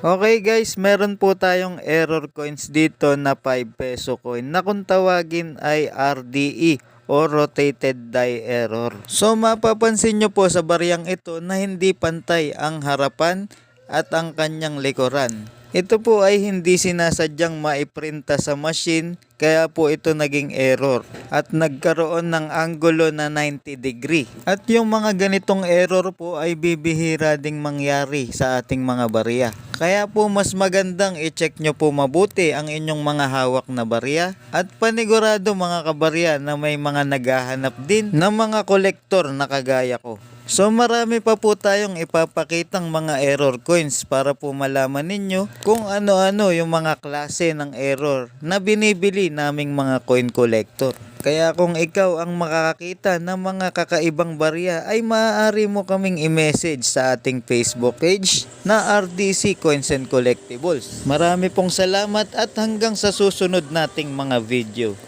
Okay guys, meron po tayong error coins dito na 5 peso coin na kung tawagin ay RDE o Rotated Die Error. So mapapansin nyo po sa bariyang ito na hindi pantay ang harapan at ang kanyang likuran. Ito po ay hindi sinasadyang maiprinta sa machine kaya po ito naging error at nagkaroon ng anggulo na 90 degree. At yung mga ganitong error po ay bibihira ding mangyari sa ating mga barya. Kaya po mas magandang i-check nyo po mabuti ang inyong mga hawak na barya at panigurado mga kabarya na may mga naghahanap din ng mga kolektor na kagaya ko. So marami pa po tayong ipapakitang mga error coins para po malaman ninyo kung ano-ano yung mga klase ng error na binibili naming mga coin collector. Kaya kung ikaw ang makakakita ng mga kakaibang barya ay maaari mo kaming i-message sa ating Facebook page na RDC Coins and Collectibles. Marami pong salamat at hanggang sa susunod nating mga video.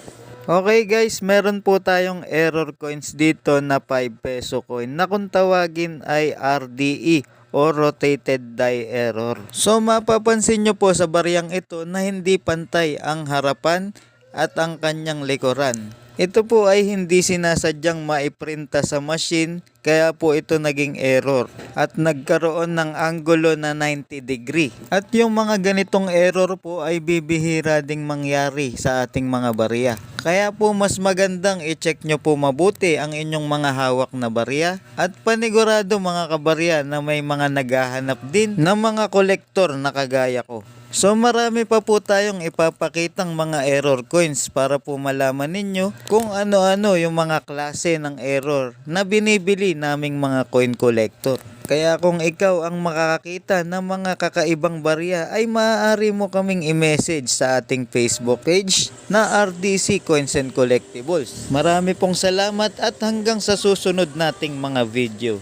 Okay guys, meron po tayong error coins dito na 5 peso coin na kung tawagin ay RDE o Rotated Die Error. So mapapansin nyo po sa bariyang ito na hindi pantay ang harapan at ang kanyang likuran. Ito po ay hindi sinasadyang maiprinta sa machine kaya po ito naging error at nagkaroon ng anggulo na 90 degree. At yung mga ganitong error po ay bibihira ding mangyari sa ating mga barya. Kaya po mas magandang i-check nyo po mabuti ang inyong mga hawak na barya at panigurado mga kabarya na may mga naghahanap din ng mga kolektor na kagaya ko. So marami pa po tayong ipapakitang mga error coins para po malaman ninyo kung ano-ano yung mga klase ng error na binibili naming mga coin collector. Kaya kung ikaw ang makakakita ng mga kakaibang barya ay maaari mo kaming i-message sa ating Facebook page na RDC Coins and Collectibles. Marami pong salamat at hanggang sa susunod nating mga video.